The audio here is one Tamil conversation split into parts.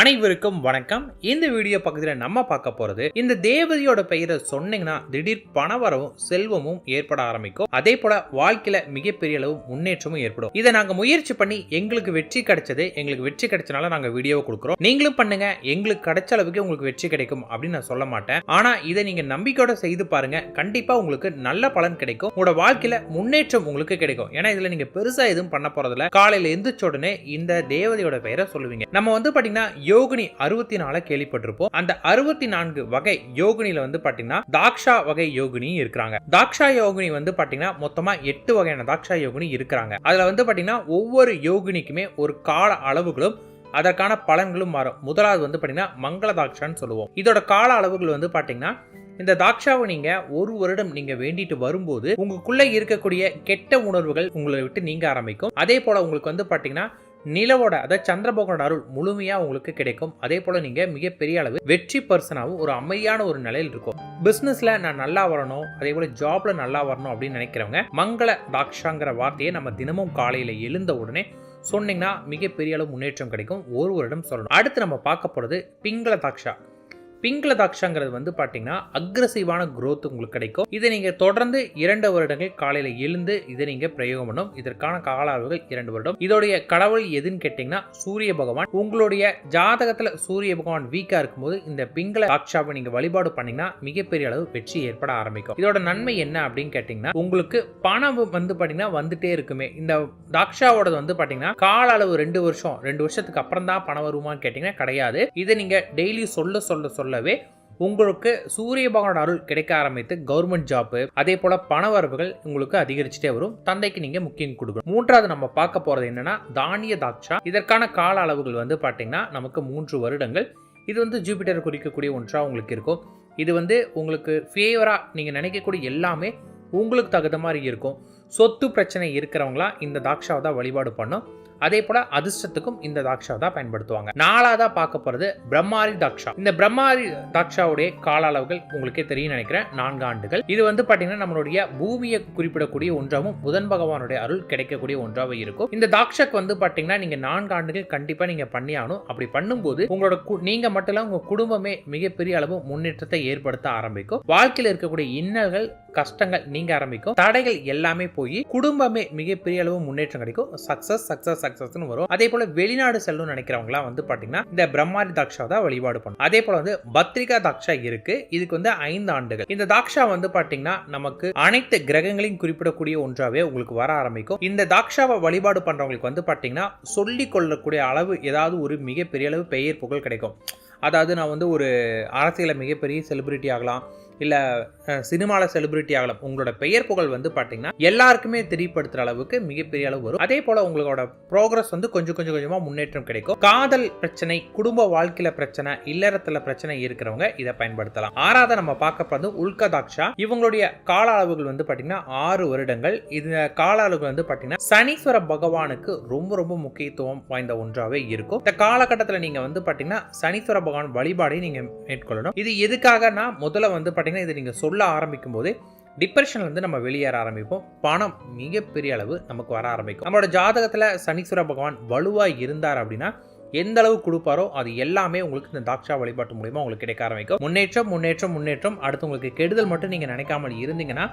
அனைவருக்கும் வணக்கம். இந்த வீடியோ பக்கத்தில் நம்ம பார்க்க போறது இந்த தேவதையோட பெயரை சொன்னீங்கன்னா திடீர் பணவரவும் செல்வமும் ஏற்பட ஆரம்பிக்கும். அதே போல வாழ்க்கையில மிகப்பெரிய அளவு முன்னேற்றமும் ஏற்படும். இதை நாங்க முயற்சி பண்ணி எங்களுக்கு வெற்றி கிடைச்சது எங்களுக்கு வெற்றி கிடைச்சனால நாங்க வீடியோ கொடுக்குறோம். நீங்களும் பண்ணுங்க எங்களுக்கு கிடைச்ச அளவுக்கு உங்களுக்கு வெற்றி கிடைக்கும் அப்படின்னு நான் சொல்ல மாட்டேன். ஆனா இதை நீங்க நம்பிக்கையோட செய்து பாருங்க. கண்டிப்பா உங்களுக்கு நல்ல பலன் கிடைக்கும். உங்களோட வாழ்க்கையில முன்னேற்றம் உங்களுக்கு கிடைக்கும். ஏன்னா இதுல நீங்க பெருசா எதுவும் பண்ண போறதில்ல. காலையில எந்திரிச்ச உடனே இந்த தேவதையோட பெயரை சொல்லுவீங்க. நம்ம வந்து பாத்தீங்கன்னா யோகினி அறுபத்தி நாலு கேள்விப்பட்டிருப்போம். அந்த அறுபத்தி நான்கு வகை யோகினியில வந்து பாத்தீங்கன்னா தாக்ஷா வகை யோகினி இருக்கிறாங்க. தாக்ஷா யோகினி வந்து பாத்தீங்கன்னா மொத்தமா எட்டு வகையான தாக்ஷா யோகினி இருக்கிறாங்க. அதுல வந்து பாத்தீங்கன்னா ஒவ்வொரு யோகினிக்குமே ஒரு கால அளவுகளும் அதற்கான பலன்களும் மாறும். முதலாவது வந்து பாத்தீங்கன்னா மங்கள தாக்ஷான்னு சொல்லுவோம். இதோட கால அளவுகள் வந்து பாத்தீங்கன்னா இந்த தாக்ஷாவை நீங்க ஒரு வருடம் நீங்க வேண்டிட்டு வரும்போது உங்களுக்குள்ள இருக்கக்கூடிய கெட்ட உணர்வுகள் உங்களை விட்டு நீங்க ஆரம்பிக்கும். அதே போல உங்களுக்கு வந்து பாத்தீங்கன்னா நிலவோட அதாவது சந்திரபோகனோட அருள் முழுமையாக உங்களுக்கு கிடைக்கும். அதே போல் நீங்கள் மிகப்பெரிய அளவு வெற்றி பர்சனாகவும் ஒரு அமைதியான ஒரு நிலையில் இருக்கும். பிஸ்னஸில் நான் நல்லா வரணும் அதே போல் ஜாப்பில் நல்லா வரணும் அப்படின்னு நினைக்கிறவங்க மங்கள தாக்ஷாங்கிற வார்த்தையை நம்ம தினமும் காலையில் எழுந்த உடனே சொன்னீங்கன்னா மிகப்பெரிய அளவு முன்னேற்றம் கிடைக்கும். ஒரு வருடம் சொல்லணும். அடுத்து நம்ம பார்க்க போகிறது பிங்கள தாக்ஷா. பிங்கள தாக்ஷாங்கிறது வந்து பார்த்தீங்கன்னா அக்ரஸிவான க்ரோத் உங்களுக்கு கிடைக்கும். இதை நீங்கள் தொடர்ந்து இரண்டு வருடங்கள் காலையில் எழுந்து இதை நீங்கள் பிரயோகம் பண்ணும். இதற்கான கால அளவுகள் இரண்டு வருடம். இதோடைய கடவுள் எதுன்னு கேட்டிங்கன்னா சூரிய பகவான். உங்களுடைய ஜாதகத்தில் சூரிய பகவான் வீக்காக இருக்கும்போது இந்த பிங்கள தாக்ஷாவை நீங்கள் வழிபாடு பண்ணிங்கன்னா மிகப்பெரிய அளவு வெற்றி ஏற்பட ஆரம்பிக்கும். இதோட நன்மை என்ன அப்படின்னு கேட்டிங்கன்னா உங்களுக்கு பணம் வந்து பார்த்தீங்கன்னா வந்துட்டே இருக்குமே. இந்த தாக்ஷாவோடது வந்து பார்த்தீங்கன்னா கால அளவு ரெண்டு வருஷம். ரெண்டு வருஷத்துக்கு அப்புறம் தான் பணம் வருமான்னு கேட்டிங்கன்னா கிடையாது. இதை நீங்கள் டெய்லி சொல்ல சொல்ல போலவே உங்களுக்கு சூரிய பகவானோட அருள் கிடைக்க ஆரம்பித்து கவர்மெண்ட் ஜாப்பு அதே போல பண வரவுகள் உங்களுக்கு அதிகரிச்சுட்டே வரும். தந்தைக்கு நீங்க முக்கியம் கொடுக்கணும். மூன்றாவது நம்ம பார்க்க போறது என்னன்னா தானிய தாட்சா. இதற்கான கால அளவுகள் வந்து பாத்தீங்கன்னா நமக்கு மூன்று வருடங்கள். இது வந்து ஜூபிட்டர் குறிக்கக்கூடிய ஒன்றா உங்களுக்கு இருக்கும். இது வந்து உங்களுக்கு ஃபேவரா நீங்க நினைக்கக்கூடிய எல்லாமே உங்களுக்கு தகுந்த மாதிரி இருக்கும். சொத்து பிரச்சனை இருக்கிறவங்களா இந்த தாக்ஷாவை தான் வழிபாடு பண்ணும். அதே போல அதிர்ஷ்டத்துக்கும் இந்த தாக்ஷா தான் பயன்படுத்துவாங்க. நாலாவதா பார்க்க போறது பிரம்மாரி தாக்ஷா. இந்த பிரம்மாரி தாக்ஷாவுடைய கால அளவுகள் உங்களுக்கே தெரியும் நினைக்கிறேன். நான்கு ஆண்டுகள். இது வந்து பாத்தீங்கன்னா நம்மளுடைய பூமியை குறிப்பிடக்கூடிய ஒன்றாகவும் புதன் பகவானுடைய அருள் கிடைக்கக்கூடிய ஒன்றாகவும் இருக்கும். இந்த தாக்ஷாக்கு வந்து பாத்தீங்கன்னா நீங்க நான்கு ஆண்டுகள் கண்டிப்பா நீங்க பண்ணி ஆகணும். அப்படி பண்ணும்போது உங்களோட நீங்க மட்டும் இல்ல உங்க குடும்பமே மிகப்பெரிய அளவு முன்னேற்றத்தை ஏற்படுத்த ஆரம்பிக்கும். வாழ்க்கையில் இருக்கக்கூடிய இன்னல்கள் கஷ்டங்கள் நீங்க ஆரம்பிக்கும். தடைகள் எல்லாமே போய் குடும்பமே மிகப்பெரிய அளவு முன்னேற்றம் கிடைக்கும். சக்சஸ் சக்சஸ் சக்சஸ்னு வரும். அதே போல வெளிநாடு செல்லணும்னு நினைக்கிறவங்களாம் வந்து பாத்தீங்கன்னா இந்த பிரம்மாரி தாக்ஷா தான் வழிபாடு பண்ணும். அதே போல வந்து பத்ரிகா தாக்ஷா இருக்கு. இதுக்கு வந்து ஐந்து ஆண்டுகள். இந்த தாக்ஷா வந்து பாத்தீங்கன்னா நமக்கு அனைத்து கிரகங்களையும் குறிப்பிடக்கூடிய ஒன்றாவே உங்களுக்கு வர ஆரம்பிக்கும். இந்த தாக்ஷாவை வழிபாடு பண்றவங்களுக்கு வந்து பாத்தீங்கன்னா சொல்லிக் கொள்ளக்கூடிய அளவு ஏதாவது ஒரு மிகப்பெரிய அளவு பெயர் புகழ் கிடைக்கும். அதாவது நான் வந்து ஒரு அரசியலில் மிகப்பெரிய செலிபிரிட்டி ஆகலாம். இல்லை சினிமாவில் செலிபிரிட்டி ஆகலாம். உங்களோட பெயர் புகழ் வந்து பார்த்தீங்கன்னா எல்லாருக்குமே தெரியப்படுத்துகிற அளவுக்கு மிகப்பெரிய அளவு வரும். அதே போல் உங்களோட ப்ரோக்ரஸ் வந்து கொஞ்சம் கொஞ்சம் கொஞ்சமாக முன்னேற்றம் கிடைக்கும். காதல் பிரச்சனை குடும்ப வாழ்க்கையில் பிரச்சனை இல்லறத்தில் பிரச்சனை இருக்கிறவங்க இதை பயன்படுத்தலாம். ஆறாவது நம்ம பார்க்க போகிறது உல்கதாக்ஷா. இவங்களுடைய கால அளவுகள் வந்து பார்த்தீங்கன்னா ஆறு வருடங்கள். இது கால அளவுகள் வந்து பார்த்தீங்கன்னா சனீஸ்வர பகவானுக்கு ரொம்ப ரொம்ப முக்கியத்துவம் வாய்ந்த ஒன்றாகவே இருக்கும். இந்த காலகட்டத்தில் நீங்கள் வந்து பார்த்தீங்கன்னா சனீஸ்வர பகவான் வழிபாடை நீங்கள் மேற்கொள்ளணும். இது எதுக்காகனா முதல்ல வந்து பார்த்தீங்கன்னா பார்த்தீங்கன்னா இது நீங்கள் சொல்ல ஆரம்பிக்கும் போதே டிப்ரெஷன்லேருந்து நம்ம வெளியேற ஆரம்பிப்போம். பணம் மிகப்பெரிய அளவு நமக்கு வர ஆரம்பிக்கும். நம்மளோட ஜாதகத்தில் சனீஸ்வர பகவான் வலுவாக இருந்தார் அப்படின்னா எந்த அளவு கொடுப்பாரோ அது எல்லாமே உங்களுக்கு இந்த தாக்ஷா வழிபாட்டு மூலியமாக உங்களுக்கு கிடைக்க ஆரம்பிக்கும். முன்னேற்றம் முன்னேற்றம் முன்னேற்றம். அடுத்து உங்களுக்கு கெடுதல் மட்டும் நீங்கள் நினைக்காமல் இருந்தீங்கன்னா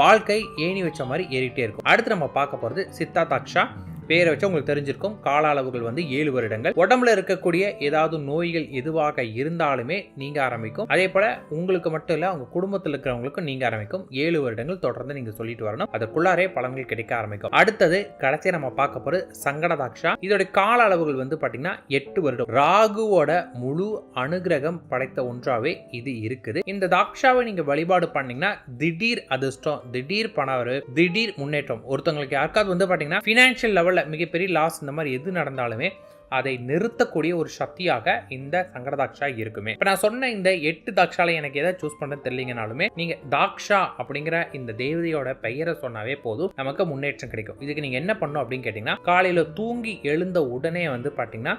வாழ்க்கை ஏணி வச்ச மாதிரி ஏறிட்டே இருக்கும். அடுத்து நம்ம பார்க்க போகிறது சித்தா தாக்ஷா. பேரை வச்சு உங்களுக்கு தெரிஞ்சிருக்கும். கால அளவுகள் வந்து ஏழு வருடங்கள். உடம்புல இருக்கக்கூடிய ஏதாவது நோய்கள் எதுவாக இருந்தாலுமே நீங்க ஆரம்பிக்கும். அதே போல உங்களுக்கு மட்டும் இல்ல உங்க குடும்பத்தில் இருக்கிறவங்களுக்கும் நீங்க ஆரம்பிக்கும். ஏழு வருடங்கள் தொடர்ந்து நீங்க சொல்லிட்டு வரணும். அதற்குள்ளாரே பலன்கள் கிடைக்க ஆரம்பிக்கும். அடுத்தது கடைசியா நம்ம பார்க்க போறது சங்கட தாக்ஷா இதோட கால அளவுகள் வந்து பாத்தீங்கன்னா எட்டு வருடம். ராகுவோட முழு அனுகிரகம் படைத்த ஒன்றாவே இது இருக்குது. இந்த தாக்ஷாவை நீங்க வழிபாடு பண்ணீங்கன்னா திடீர் அதிர்ஷ்டம் திடீர் பணவர் திடீர் முன்னேற்றம். ஒருத்தவங்களுக்கு யாருக்காவது வந்து பாத்தீங்கன்னா பினான்சியல் லெவல்ல மிகப்பெரிய லாஸ் இந்த மாதிரி எது நடந்தாலுமே அதை நிறுத்தக்கூடிய ஒரு சக்தியாக இந்த சங்கட தாக்ஷா இருக்குமே. இப்போ நான் சொன்ன இந்த எட்டு தாக்ஷாலை எனக்கு எதை சூஸ் பண்ண தெரியலீங்கனாலுமே நீங்கள் தாக்ஷா அப்படிங்கிற இந்த தேவதையோட பெயரை சொன்னாவே போதும் நமக்கு முன்னேற்றம் கிடைக்கும். இதுக்கு நீங்கள் என்ன பண்ணும் அப்படின்னு கேட்டிங்கன்னா காலையில் தூங்கி எழுந்த உடனே வந்து பார்த்தீங்கன்னா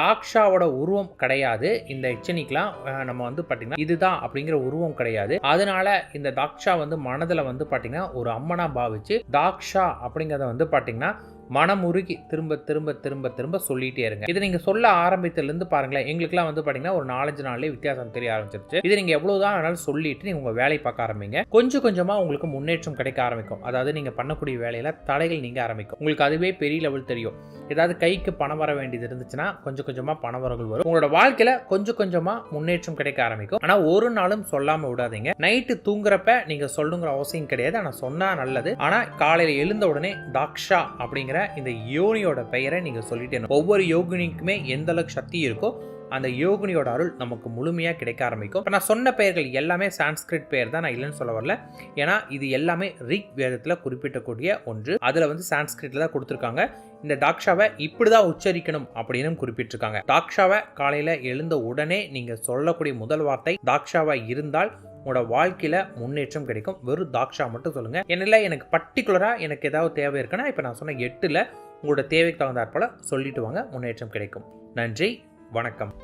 தாக்ஷாவோட உருவம் கிடையாது. இந்த எச்சனிக்கெலாம் நம்ம வந்து பார்த்தீங்கன்னா இதுதான் அப்படிங்கிற உருவம் கிடையாது. அதனால இந்த தாக்ஷா வந்து மனதில் வந்து பார்த்தீங்கன்னா ஒரு அம்மனா பாவிச்சு தாக்ஷா அப்படிங்கிறத வந்து பார்த்தீங்கன்னா மனம் உருகி திரும்ப திரும்ப திரும்ப திரும்ப சொல்லிட்டே இருங்க. இதை நீங்க சொல்ல ஆரம்பித்ததுலேருந்து பாருங்களேன் எங்களுக்குலாம் வந்து பார்த்தீங்கன்னா ஒரு நாலஞ்சு நாள்லேயே வித்தியாசம் தெரிய ஆரம்பிச்சிருச்சு. நீங்கள் நீங்க எவ்வளவுதான் ஆனாலும் சொல்லிட்டு நீங்க உங்க வேலையை பார்க்க ஆரம்பிங்க. கொஞ்சம் கொஞ்சமா உங்களுக்கு முன்னேற்றம் கிடைக்க ஆரம்பிக்கும். அதாவது நீங்க பண்ணக்கூடிய வேலையில தடைகள் நீங்க ஆரம்பிக்கும். உங்களுக்கு அதுவே பெரிய லெவல் தெரியும். ஏதாவது கைக்கு பணம் வர வேண்டியது இருந்துச்சுன்னா கொஞ்சம் கொஞ்சமா பண வரவுகள் வரும். உங்களோட வாழ்க்கையில கொஞ்சம் கொஞ்சமா முன்னேற்றம் கிடைக்க ஆரம்பிக்கும். ஆனா ஒரு நாளும் சொல்லாம விடாதீங்க. நைட்டு தூங்குறப்ப நீங்க சொல்லுங்கிற அவசியம் கிடையாது. ஆனா சொன்னா நல்லது. ஆனா காலையில எழுந்த உடனே தாக்ஷா அப்படிங்கிற இந்த யோனியோட பெயரை நீங்கள் சொல்லிட்டே ஒவ்வொரு யோகினிக்குமே எந்த அளவுக்கு சக்தி இருக்கோ அந்த யோகினியோட அருள் நமக்கு முழுமையாக கிடைக்க ஆரம்பிக்கும். இப்போ நான் சொன்ன பெயர்கள் எல்லாமே சான்ஸ்கிரிட் பெயர் தான் நான் இல்லைன்னு சொல்ல வரல. ஏன்னா இது எல்லாமே ரிக் வேதத்தில் குறிப்பிட்டக்கூடிய ஒன்று. அதில் வந்து சான்ஸ்கிரிட்ல தான் கொடுத்துருக்காங்க. இந்த தாக்ஷாவை இப்படி தான் உச்சரிக்கணும் அப்படின்னு குறிப்பிட்டிருக்காங்க. தாக்ஷாவை காலையில் எழுந்த உடனே நீங்கள் சொல்லக்கூடிய முதல் வார்த்தை தாக்ஷாவா இருந்தால் உங்களோட வாழ்க்கையில முன்னேற்றம் கிடைக்கும். வெறும் தாக்ஷா மட்டும் சொல்லுங்க. என்னில் எனக்கு பர்டிகுலரா எனக்கு ஏதாவது தேவை இருக்குன்னா இப்போ நான் சொன்ன எட்டுல உங்களோட தேவைக்கு தகுந்தாற்போல சொல்லிட்டு வாங்க. முன்னேற்றம் கிடைக்கும். நன்றி. வணக்கம்.